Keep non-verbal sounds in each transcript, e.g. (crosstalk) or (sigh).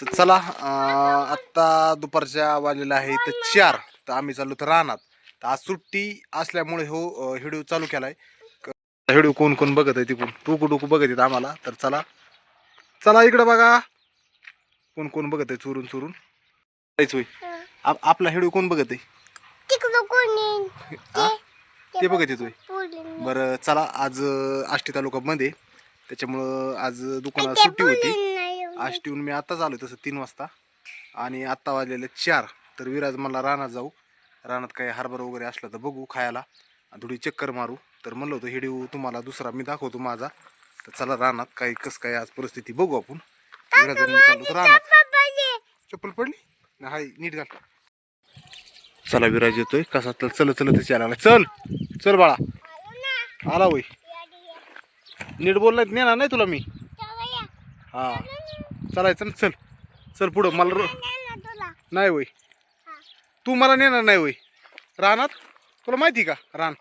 तर चला आत्ता दुपारच्या वाजलेल्या आहे तर चार. तर आम्ही चाललो तर रानात. तर आज सुट्टी असल्यामुळे हो व्हिडिओ चालू केलाय. व्हिडिओ कोण कोण बघत आहे तिकडून? टुकू टुकू बघत आहेत आम्हाला. तर चला. चला इकडं बघा. कोण कोण बघत आहे चुरून चुरून? होय. आप- आपला व्हिडिओ कोण बघत आहे? हा? ते बघत येतोय बरं चला. आज आष्टी तालुक्यामध्ये त्याच्यामुळं आज दुकानात सुट्टी होती. आष्टीहून मी आत्ताच आलो तसं तीन वाजता. आणि आत्ता वाजलेले चार. तर विराज मला रानात जाऊ. रानात काही हरभरा वगैरे असलं तर बघू खायला. आणि थोडी चक्कर मारू. तर म्हणलं होतं हिडिओ तुम्हाला दुसरा. मी दाखवतो माझा. तर चला रानात काही कसं काय आज परिस्थिती बघू आपण. विराज चाललो रानात. चप्पल पडली. नाही हाय नीट घाल. चला विराज येतोय. कसा तर चल चलतच यायला लागला चल चल बाळा. आला होय नीट बोललाय नेणार नाही तुला मी. हा. चालायचं ना? चल. चल पुढं. मला रो- नाही होय. तू मला नेणार नाही होय. रानात? तुला माहिती का? रान.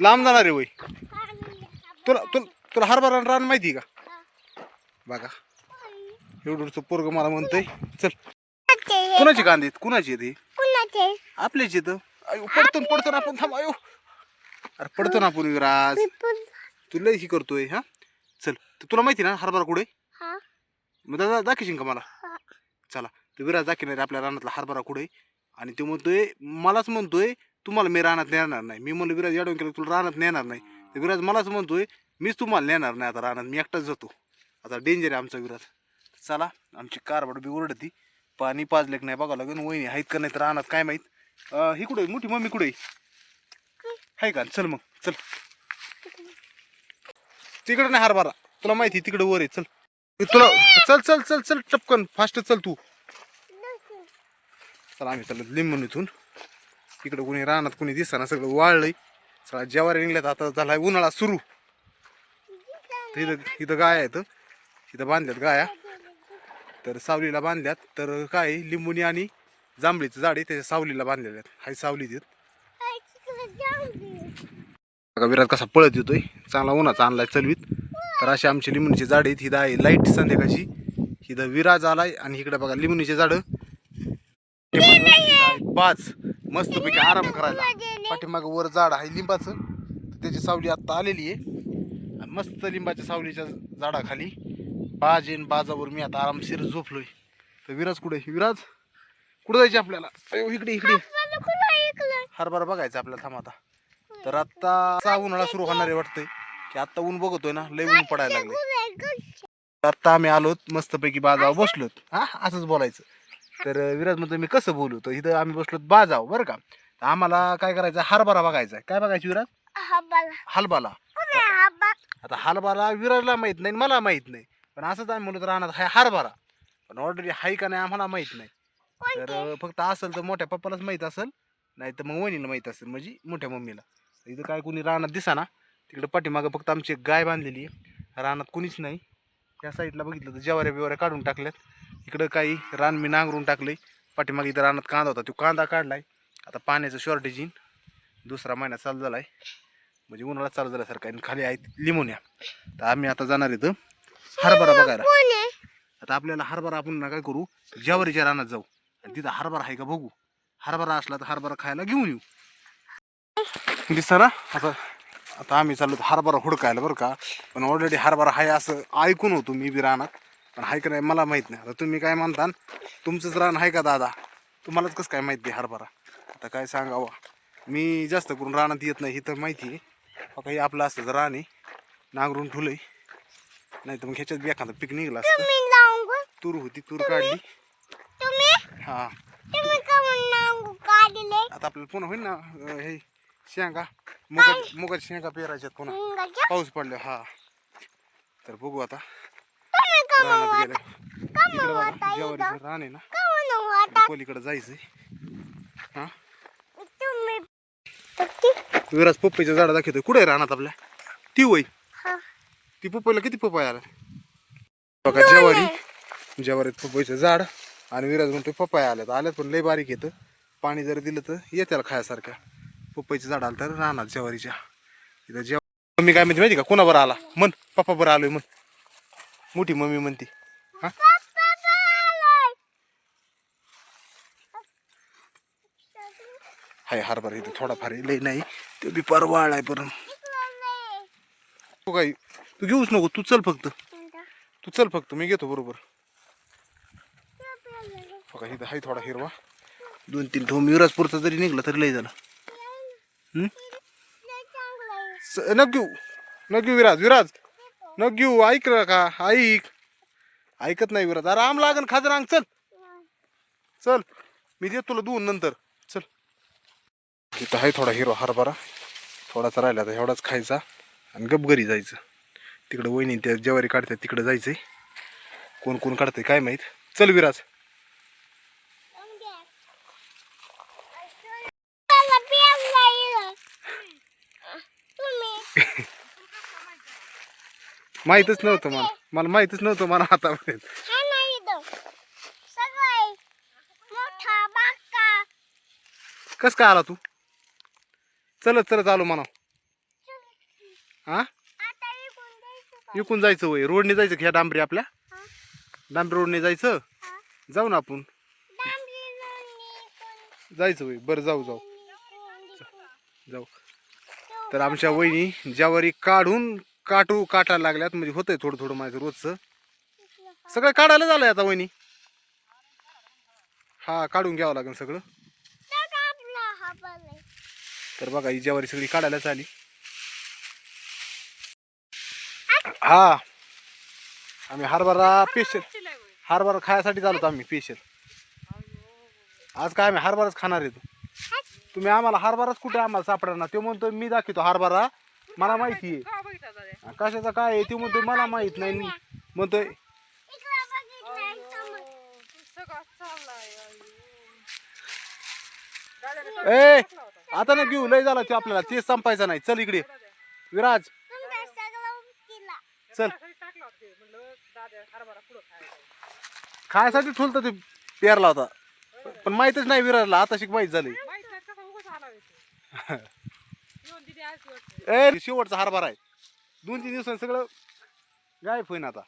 लांब. जाणार आहे होय तुला तुला तुला हरभरा रान माहिती का? बघा. एवढं पोरग मला म्हणतोय. चल. कुणाची कांदे? कुणाची कुणाचे आपल्याच येतं अयो पडतो पडतो ना आपण. थांब. अरे पडतो ना आपण विराज तू लय ही करतोय हा? चल तर तुला माहिती ना हरभरा कुठे हा. मग दादा दाखवशील का मला? हा. चला तर विराज दाखवणार आपल्या रानातला हरभरा कुठे आणि तो म्हणतोय मलाच म्हणतोय तुम्हाला मी रानात नेणार नाही. मी म्हणलं विराज येडवून केलं तुला रानात नेणार नाही. तर विराज मलाच म्हणतोय मीच तुम्हाला नेणार नाही आता रानात मी एकटाच जातो. आता डेंजर आहे आमचा विराज. चला आमची कारबड बी ओरडती. पाणी पाजले की नाही बघावं लागेल वहिनी आहेत का नाही तर रानात काय माहीत? ही कुठे मोठी मम्मी कुठे आहे? का? चल मग चल. तिकडं नाही हरभरा. तुला माहिती तिकडे वर आहे. चल. तुला चल चल चल चल टपकन फास्ट चल तू. चला आम्ही चाललो लिंबून इथून. इकडं कोणी रानात कोणी दिसताना सगळं वाळलंय. सगळा जेवारी निघल्यात. आता झालाय उन्हाळा सुरू. तर इथं इथं गाय आहेत. इथं बांधल्यात गाया. तर सावलीला बांधल्यात. तर काय लिंबुनी आणि जांभळीचं झाड आहे. त्याच्या सावलीला बांधलेल्या आहेत. हाय सावली देत बघा विराट कसा पळत येतोय. चांगला उन्हाचा आणलाय चलवीत. तर अशी आमची लिंबणीची झाड आहेत. हिदा आहे लाइट संध्याकाळची. हिथं विराज आलाय आणि इकडे बघा लिंबणीचे झाडं. पाच. मस्तपैकी आराम करायला. पाठीमागं वर झाड आहे लिंबाचं. तर त्याची सावली आत्ता आलेली आहे. आणि मस्त लिंबाच्या सावलीच्या झाडाखाली बाज येईन बाजावर मी आता आरामशीर झोपलोय. तर विराज कुठे विराज कुठं जायचे आपल्याला? इकडे इकडे. हरभरा बघायचं आपल्याला थांब आता. तर आता असा उन्हाळा सुरू होणार आहे वाटतंय. की आता ऊन बघतोय ना लय ऊन पडायला लागले आता आम्ही आलोत मस्तपैकी बाजावर बसलोत. हा असंच बोलायचं. तर विराज म्हणतो मी कसं बोलू? तर इथं आम्ही बसलोत बाजाव बरं का? तर आम्हाला काय करायचं? हरभरा बघायचा काय बघायचं विराज? हलबाला. आता हरभरा विराजला माहीत नाही आणि मला माहीत नाही. पण असंच आम्ही म्हणत राहणार हाय हरभरा. पण ऑलरेडी हाय का नाही आम्हाला माहीत नाही. तर फक्त असेल तर मोठ्या पप्पालाच माहीत असेल नाही तर मग वहिनीला माहीत असेल म्हणजे मोठ्या मम्मीला. इथं काय कोणी रानात दिसाना तिकडे पाठीमागं फक्त आमची एक गाय बांधलेली आहे. रानात कुणीच नाही. या साईडला बघितलं तर जवाऱ्या बिवाऱ्या काढून टाकल्यात. इकडं काही रान मी नांगरून टाकलंय. पाठीमागे इथं रानात कांदा होता तो कांदा काढलाय. आता पाण्याचं शॉर्टेज येईन. दुसरा महिना चालू झालाय. म्हणजे उन्हाळा चालू झाल्यासारखं आणि खाली आहेत लिमोन्या. तर आम्ही आता जाणार इथं हरभरा बघायला. आता आपल्याला हरभरा आपण ना काय करू? ज्वारीच्या रानात जाऊ. आणि तिथं हरभरा आहे का बघू? हरभरा असला तर हरभरा खायला घेऊन येऊ. दिसतं ना? आता आता आम्ही चाललो हरभरा हुडकायला बरं का. पण ऑलरेडी हरभरा आहे असं ऐकून होतो मी बी रानात. पण आहे का नाही मला माहीत नाही. आता तुम्ही काय म्हणता तुमचंच रान आहे का दादा? तुम्हालाच कसं काय माहिती आहे हरभरा? आता काय सांगावं? मी जास्त करून रानात येत नाही ही तर माहिती आहे. बघा हे आपलं असतं रान आहे नांगरून ठुलंय नाही तर मग ह्याच्यात बी एखादं पीक निघलं असतं. तूर होती तूर काढली. हा. आता आपल्याला पुन्हा होईल ना हे शेंगा? मुगा मुगाच्या शेंगा पेरायच्यात पुन्हा. पाऊस पडला हा. तर बघू आता. रानात गेलं. इकडे बघा जेवारीचं रान आहे ना? पलीकडे जायचंय. हा? विराज पप्पीचं झाड दाखवतोय. कुठे रानात आपल्या? ती वय ती पपईला किती पपई आला? बघा ज्वारी. ज्वारीत पपईचं झाड आणि विराज म्हणतोय पपया आल्यात. आल्यात पण लय बारीक येतं पाणी जर दिलं तर येत्याला खायासारख्या पपईचं झाड आलं तर राहणार ज्वारीच्या. इथं जेव्हा मम्मी काय म्हणते माहिती का? कोणा बरं आला? म्हण. पप्पा बरं आलोय म्हण. मोठी मम्मी म्हणते. हा? हाय हरभर इथं थोडाफार आहे, लय नाही. ते बी परवाळ आहे पण तू काय तू घेऊच नको. तू चल फक्त. तू चल फक्त. मी घेतो बरोबर. बघा इथं हाय थोडा हिरवा. दोन तीन ठो विराजपूरचा जरी निघला तरी लय झाला. न घेऊ. न घेऊ विराज विराज. न घेऊ ऐक का? ऐक. ऐकत नाही विराज. अरे आम लागन खाजर अंग चल. चल. मी देतो तुला दोन नंतर. चल. तिथं आहे थोडा हिरो हरभरा. थोडासा राहिला तर एवढाच खायचा. आणि गप घरी जायचं. तिकडं वहिनी त्या ज्वारी काढतात तिकडं जायचंय. कोण कोण काढतंय काय माहीत? चल विराज. माहीतच नव्हतं मला. मला माहीतच नव्हतं मला आतापर्यंत हा नाही इथं सगळे मोठा बाका कस काय आला तू? चलत चलत आलो म्हणा हा? आता इकडून द्यायचं का? इकून जायचं वय रोडने जायचं का ह्या डांबरी आपल्या? हा? डांबरी रोडने जायचं? हा? जाऊ ना आपण. डांबरी लोणी इकडून, जायचं वय बरं जाऊ जाऊ. जाऊ. तर आमच्या वहिनी ज्यावरी काढून काटू काटायला लागल्यात म्हणजे होतंय थोडं थोडं माझं रोजचं. सगळं काढायला झालंय आता वहिनी. हा काढून घ्यावं लागेल सगळं. तर बघा ही ज्वारी सगळी काढायलाच आली. हा. आम्ही हरभरा पेशल हरभरा खायसाठी चालतो आम्ही पेशल. आज काय आम्ही हरभराच खाणार आहे तुम्ही आम्हाला हरभराच कुठे आम्हाला सापडणार ना ते म्हणतो मी दाखवतो हरभरा. मला माहिती आहे. कशाचा काय आहे ते म्हणतोय मला माहीत नाही. म्हणतोय. ए आता ना घेऊ लय झाला ते आपल्याला. ते संपायचं नाही. चल इकडे. विराज. चल. खायसाठी ठुलतं ते पेरला होता. पण माहितच नाही विराजला. आता शिक माहीत झाले (laughs) ए शेवटचा हरभरा आहे दोन तीन दिवसांनी सगळं गायब होईन आता.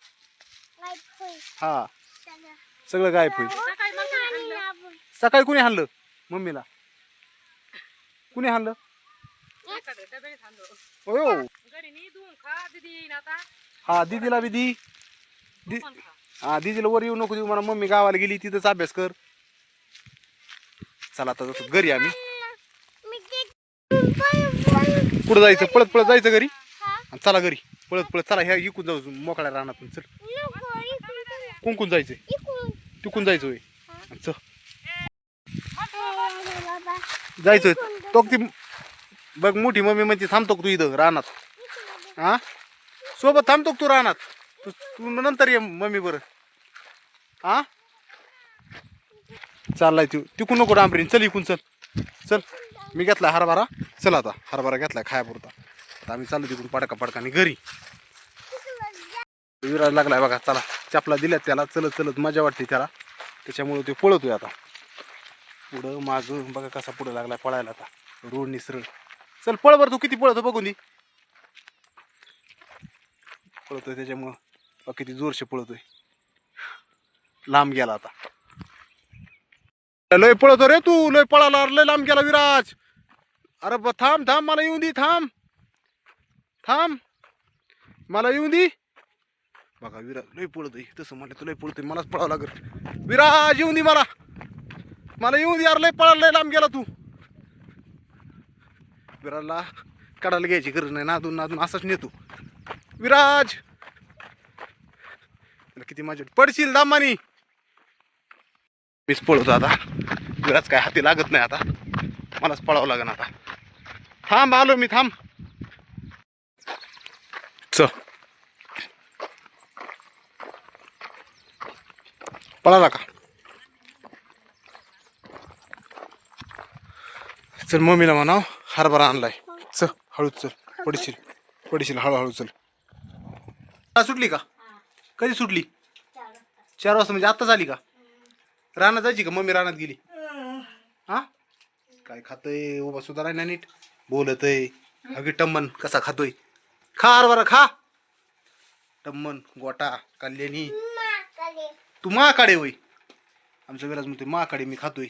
हा. सगळं. गायब होईल. सकाळी कुणी हाणलं? मम्मीला. कुणी हाणलं? हो हा दीदीला बी दी. दी हा दीदीला वर येऊ नको देऊ. म्हणा मम्मी गावाला गेली तिथंच अभ्यास कर. चला आता जातो. घरी आम्ही. कुठं जायचं? पळत पळत जायचं घरी? आणि चला घरी. पळत पळत चला ह्या इकून जाऊ मोकळ्या रानातून. चल. कोण कोण कुंकून जायचंय तिकून जायचं होय. चल. जायचंय तो ती बघ मोठी मम्मी म्हणते थांबतो तू इथं रानात? हा? सोबत थांबतो तू रानात? तू तू नंतर ये मम्मी बरं. हा? चाललाय तू. तिकून नको डांबरीन. चल इकून चल. चल. मी घेतला हरभरा. चल आता. हरभरा घेतलाय खायापुरता. आता आम्ही चाललो तिकडून पडका पडकाने घरी. विराज लागलाय बघा चला. चपला दिल्यात त्याला चलत चलत मजा वाटते त्याला. त्याच्यामुळे ते पळतोय आता. पुढं माग बघा कसा पुढं लागलाय पळायला आता. रोड निसरळ चल पळ बरं तू किती पळतो बघून दे. पळतोय त्याच्यामुळं. किती जोरशे पळतोय. लांब गेला आता. लय पळतो रे तू लय पळाला लय लांब गेला विराज. अरे थांब थांब मला येऊन दे थांब. थांब. मला येऊन दे. बघा विराज लय पळतोय. तसं म्हटलं तुला पळतोय. मलाच पळावं लागेल. विराज येऊन दे मला. मला येऊन दे यार लय पळाला लय लांब गेला तू. विराजला काढायला घ्यायची गरज नाही. नादून नादून असंच नेतो. विराज! किती माझ्या पडशील दामानी? मीच पळतो आता. विराज काय हाती लागत नाही आता. मलाच पळावं लागेल आता. थांब आलो मी थांब. च पळाला का चल मम्मीला म्हणाव हरभरा आणलाय. चल हळूच चल. पडशील पडशील हळूहळू चल. सुटली का? कधी सुटली? चार वाजता म्हणजे आत्ताच आली का? रानात जायची का? मम्मी रानात गेली. हा? काय खातोय? उभा सुद्धा राहिना नीट. बोलतय. अगदी टम्मन कसा खातोय? खा हरभरा खा. टम्मन गोटा कल्याणी. तू माकडे होय. आमचं विराज म्हणते माकडे मी खातोय.